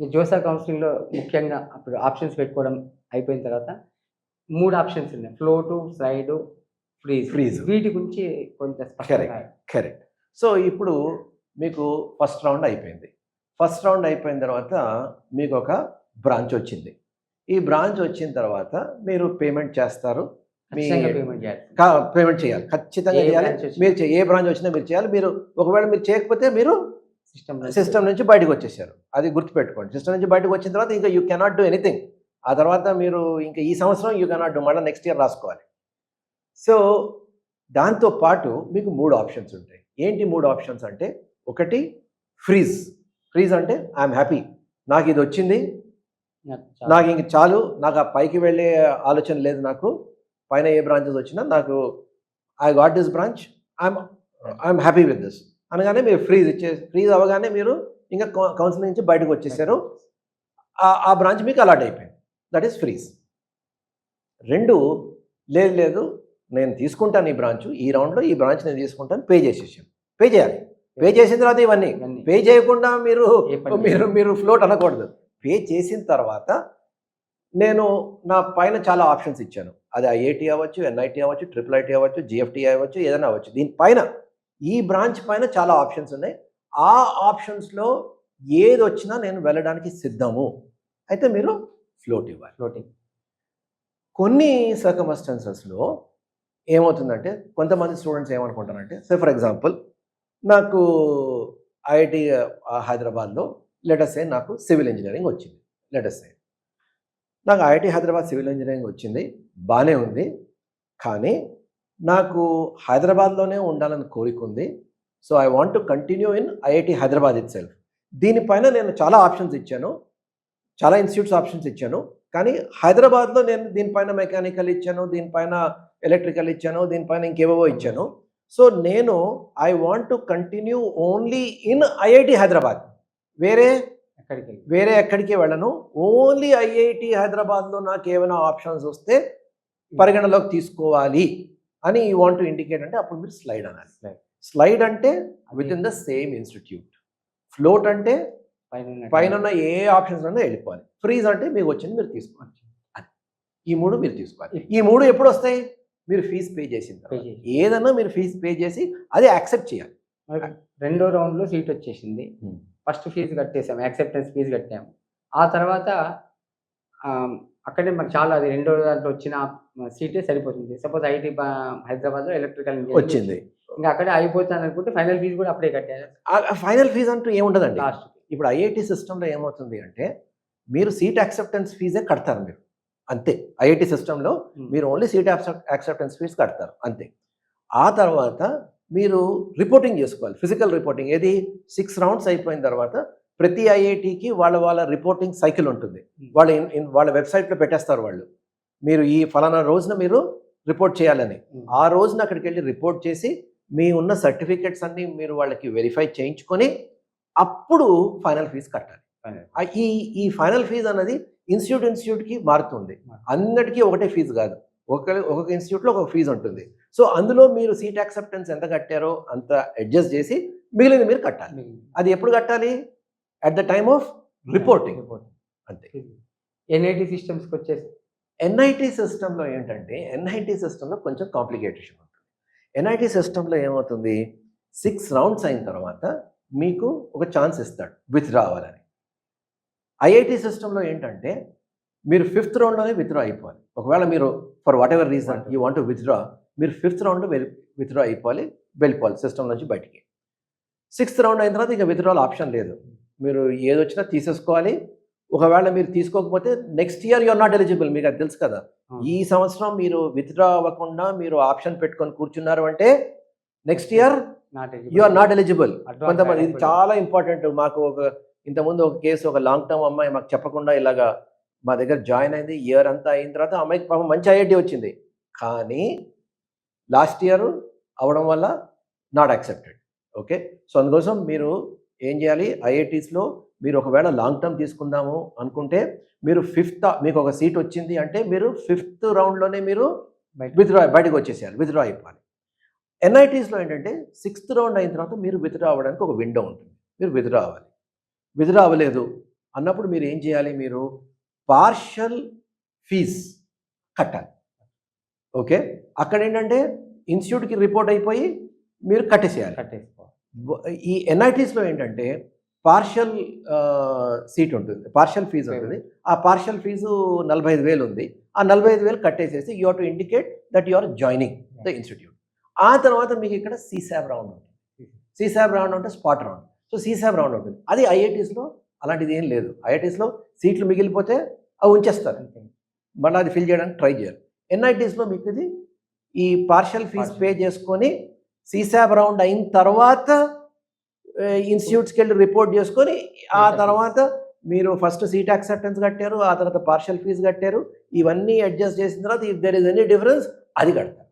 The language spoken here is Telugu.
ఈ జోసా కౌన్సిలింగ్లో ముఖ్యంగా అప్పుడు ఆప్షన్స్ పెట్టుకోవడం అయిపోయిన తర్వాత మూడు ఆప్షన్స్ ఉన్నాయి. Float slide freeze. Freeze. వీటి గురించి కొంత స్పష్టంగా కరెక్ట్ సో ఇప్పుడు మీకు ఫస్ట్ రౌండ్ అయిపోయింది. ఫస్ట్ రౌండ్ అయిపోయిన తర్వాత మీకు ఒక బ్రాంచ్ వచ్చింది. ఈ బ్రాంచ్ వచ్చిన తర్వాత మీరు పేమెంట్ చేస్తారు. పేమెంట్ చేయాలి. పేమెంట్ చేయాలి. ఖచ్చితంగా చేయాలి. మీరు ఏ బ్రాంచ్ వచ్చినా మీరు చేయాలి. మీరు ఒకవేళ మీరు చేయకపోతే మీరు సిస్టమ్ సిస్టమ్ నుంచి బయటకు వచ్చేసారు. అది గుర్తుపెట్టుకోండి. సిస్టమ్ నుంచి బయటకు వచ్చిన తర్వాత ఇంకా యూ కెనాట్ డూ ఎనీథింగ్. ఆ తర్వాత మీరు ఇంకా ఈ సంవత్సరం యూ కెనాట్ డూ మళ్ళీ నెక్స్ట్ ఇయర్ రాసుకోవాలి. సో దాంతో పాటు మీకు మూడు ఆప్షన్స్ ఉంటాయి. ఏంటి మూడు ఆప్షన్స్ అంటే ఒకటి ఫ్రీజ్. ఫ్రీజ్ అంటే ఐఎమ్ హ్యాపీ. నాకు ఇది వచ్చింది. నాకు ఇంక చాలు. నాకు ఆ పైకి వెళ్ళే ఆలోచన లేదు నాకు. పైన ఏ బ్రాంచెస్ వచ్చినా నాకు I got this branch I'm I'm happy with this అనగానే మీరు ఫ్రీజ్ ఇచ్చే ఫ్రీజ్ అవ్వగానే మీరు ఇంకా కౌన్సిలింగ్ నుంచి బయటకు వచ్చేసారు. ఆ- ఆ బ్రాంచ్ మీకు అలాట్ అయిపోయింది. దట్ ఈస్ ఫ్రీజ్ రెండు లేదు లేదు నేను తీసుకుంటాను ఈ బ్రాంచ్ ఈ రౌండ్లో ఈ బ్రాంచ్ నేను తీసుకుంటాను పే చేసేసాను పే చేయాలి. పే చేసిన తర్వాత ఇవన్నీ. పే చేయకుండా మీరు మీరు మీరు ఫ్లోట్ అనకూడదు. పే చేసిన తర్వాత నేను నా పైన చాలా ఆప్షన్స్ ఇచ్చాను. అది ఐఐటి అవ్వచ్చు ఎన్ఐటి అవ్వచ్చు ట్రిపుల్ ఐటీ అవ్వచ్చు జిఎఫ్టీ అవ్వచ్చు ఏదైనా అవ్వచ్చు. దీనిపైన ఈ బ్రాంచ్ పైన చాలా ఆప్షన్స్ ఉన్నాయి. ఆ ఆప్షన్స్లో ఏది వచ్చినా నేను వెళ్ళడానికి సిద్ధము. అయితే మీరు ఫ్లోట్ ఇవ్వాలి. ఫ్లోటింగ్. కొన్ని సర్కమస్టెన్సెస్లో ఏమవుతుందంటే కొంతమంది స్టూడెంట్స్ ఏమనుకుంటారంటే సే ఫర్ ఎగ్జాంపుల్ నాకు ఐఐటి హైదరాబాద్లో లెటర్సే నాకు సివిల్ ఇంజనీరింగ్ వచ్చింది. లెటర్సే నాకు ఐఐటి హైదరాబాద్ సివిల్ ఇంజనీరింగ్ వచ్చింది. బాగానే ఉంది. కానీ నాకు హైదరాబాద్లోనే ఉండాలని కోరిక ఉంది. So I want to continue in IIT Hyderabad itself దీనిపైన నేను చాలా ఆప్షన్స్ ఇచ్చాను. చాలా ఇన్స్టిట్యూట్స్ ఆప్షన్స్ ఇచ్చాను. కానీ హైదరాబాద్లో నేను దీనిపైన మెకానికల్ ఇచ్చాను దీనిపైన ఎలక్ట్రికల్ ఇచ్చాను దీనిపైన ఇంకేవో ఇచ్చాను. సో నేను I want to continue only in IIT Hyderabad. వేరే ఎక్కడికి? వేరే ఎక్కడికి వెళ్ళను. ఓన్లీ ఐఐటి హైదరాబాద్లో నాకు ఏమైనా ఆప్షన్స్ వస్తే పరిగణలోకి తీసుకోవాలి. అని యూ వాంట్ టు ఇండికేట్ అంటే అప్పుడు మీరు స్లైడ్ అనాలి. స్లైడ్ అంటే within the same institute float అంటే పైన ఉన్న- ఏ ఆప్షన్స్ అన్నా వెళ్ళిపోవాలి. ఫ్రీజ్ అంటే మీకు వచ్చింది మీరు తీసుకోవాలి. అది. ఈ మూడు మీరు తీసుకోవాలి. ఈ మూడు ఎప్పుడు వస్తాయి? మీరు ఫీజు పే చేసిన Pay తర్వాత చేసి. ఏదన్నా మీరు ఫీజు పే చేసి అది యాక్సెప్ట్ చేయాలి. రెండో రౌండ్లో సీట్ వచ్చేసింది. ఫస్ట్ ఫీజు కట్టేసాము. యాక్సెప్టెన్స్ ఫీజు కట్టాము. ఆ తర్వాత అక్కడే మనకు చాలా అది రెండో దాంట్లో వచ్చిన సీటే సరిపోతుంది. సపోజ్ ఐటీ హైదరాబాద్లో ఎలక్ట్రికల్ వచ్చింది. ఇంకా అక్కడే అయిపోతాను అనుకుంటే ఫైనల్ ఫీజు కూడా అప్పుడే కట్టారు ఫైనల్ ఫీజు అంటూ ఏముండదండి. లాస్ట్ ఇప్పుడు ఐఐటి సిస్టంలో ఏమవుతుంది అంటే మీరు సీట్ యాక్సెప్టెన్స్ ఫీజే కడతారు మీరు. అంతే. ఐఐటి సిస్టంలో మీరు ఓన్లీ సీట్ యాక్సెప్టెన్స్ ఫీజ్ కడతారు. అంతే. ఆ తర్వాత మీరు రిపోర్టింగ్ చేసుకోవాలి. Physical reporting. ఏది? సిక్స్ రౌండ్స్ అయిపోయిన తర్వాత ప్రతి ఐఐటికి వాళ్ళ వాళ్ళ రిపోర్టింగ్ సైకిల్ ఉంటుంది. వాళ్ళ ఇన్- ఇన్- వాళ్ళ వెబ్సైట్లో పెట్టేస్తారు వాళ్ళు. మీరు ఈ ఫలానా రోజున మీరు రిపోర్ట్ చేయాలని. ఆ రోజున అక్కడికి వెళ్ళి రిపోర్ట్ చేసి మీ ఉన్న సర్టిఫికెట్స్ అన్ని మీరు వాళ్ళకి వెరిఫై చేయించుకొని అప్పుడు ఫైనల్ ఫీజు కట్టాలి. ఈ ఈ ఫైనల్ ఫీజు అన్నది ఇన్స్టిట్యూట్ ఇన్స్టిట్యూట్కి మారుతుంది. అన్నిటికీ ఒకటే ఫీజు కాదు. ఒక ఒక్కొక్క ఇన్స్టిట్యూట్లో ఒక ఫీజు ఉంటుంది. సో అందులో మీరు సీట్ యాక్సెప్టెన్స్ ఎంత కట్టారో అంత అడ్జస్ట్ చేసి మిగిలింది మీరు కట్టాలి. అది ఎప్పుడు కట్టాలి? At the time of reporting అంతే. ఎన్ఐటి సిస్టమ్స్కి వచ్చేసి ఎన్ఐటి సిస్టంలో ఏంటంటే ఎన్ఐటి సిస్టంలో కొంచెం కాంప్లికేటేషన్ ఉంటుంది. ఎన్ఐటి సిస్టంలో ఏమవుతుంది? సిక్స్ రౌండ్స్ అయిన తర్వాత మీకు ఒక ఛాన్స్ ఇస్తాడు విత్డ్రా అవ్వాలని ఐఐటి సిస్టంలో ఏంటంటే మీరు ఫిఫ్త్ రౌండ్లోనే విత్డ్రా అయిపోవాలి. ఒకవేళ మీరు for whatever reason you want withdraw మీరు ఫిఫ్త్ రౌండ్లో వెళ్ళి విత్డ్రా అయిపోవాలి వెళ్ళిపోవాలి సిస్టమ్ నుంచి బయటికి. సిక్స్త్ రౌండ్ అయిన తర్వాత ఇక విత్డ్రాల్ ఆప్షన్ లేదు. మీరు ఏది వచ్చినా తీసేసుకోవాలి ఒకవేళ మీరు తీసుకోకపోతే next year you are not eligible మీకు అది తెలుసు కదా. ఈ సంవత్సరం మీరు విత్డ్రా అవ్వకుండా మీరు ఆప్షన్ పెట్టుకొని కూర్చున్నారు అంటే next year you are not eligible కొంతమంది ఇది చాలా ఇంపార్టెంట్ మాకు ఒక ఇంతకుముందు ఒక కేసు ఒక లాంగ్ టర్మ్ అమ్మాయి మాకు చెప్పకుండా ఇలాగా మా దగ్గర జాయిన్ అయింది. ఇయర్ అంతా అయిన తర్వాత అమ్మాయికి పాపం మంచి ఐఐటి వచ్చింది. కానీ లాస్ట్ ఇయర్ అవడం వల్ల నాట్ యాక్సెప్టెడ్ ఓకే సో అందుకోసం మీరు ఏం చేయాలి? ఐఐటీస్లో మీరు ఒకవేళ లాంగ్ టర్మ్ తీసుకుందాము అనుకుంటే మీరు ఫిఫ్త్ మీకు ఒక సీట్ వచ్చింది అంటే మీరు ఫిఫ్త్ రౌండ్లోనే మీరు విత్డ్రా బయటకు వచ్చేసేయాలి విత్డ్రా అయిపోవాలి. ఎన్ఐటీస్లో ఏంటంటే సిక్స్త్ రౌండ్ అయిన తర్వాత మీరు విత్డ్రా అవ్వడానికి ఒక విండో ఉంటుంది. మీరు విత్డ్రా అవ్వాలి. విత్డ్రా అవ్వలేదు అన్నప్పుడు మీరు ఏం చేయాలి మీరు పార్షల్ ఫీజ్ కట్టాలి. ఓకే? అక్కడ ఏంటంటే ఇన్స్టిట్యూట్కి రిపోర్ట్ అయిపోయి మీరు కట్టేసేయాలి. కట్టేసుకోవాలి. ఈ ఎన్ఐటీస్లో ఏంటంటే పార్షల్ సీట్ ఉంటుంది. పార్షల్ ఫీజు ఉంటుంది. ఆ పార్షల్ ఫీజు నలభై ఐదు వేలు ఉంది. ఆ నలభై ఐదు వేలు కట్టేసేసి you to indicate that you are joining the institute. ఆ తర్వాత మీకు ఇక్కడ సీసాబ్ రౌండ్ ఉంటుంది. సీసాబ్ రౌండ్ అంటే spot round. So CSAB round ఉంటుంది. అది ఐఐటీస్లో అలాంటిది ఏం లేదు. ఐఐటీస్లో సీట్లు మిగిలిపోతే అవి ఉంచేస్తారు. అంతే మళ్ళీ అది ఫిల్ చేయడానికి ట్రై చేయాలి. ఎన్ఐటీస్లో మీకు ఇది ఈ పార్షల్ ఫీజ్. పే చేసుకొని సీసాబ్ రౌండ్ అయిన తర్వాత ఇన్స్టిట్యూట్స్కి వెళ్ళి రిపోర్ట్ చేసుకొని ఆ తర్వాత మీరు ఫస్ట్ సీట్ యాక్సెప్టెన్స్ కట్టారు ఆ తర్వాత పార్షల్ ఫీజు కట్టారు ఇవన్నీ అడ్జస్ట్ చేసిన తర్వాత if there is any difference అది కడతారు.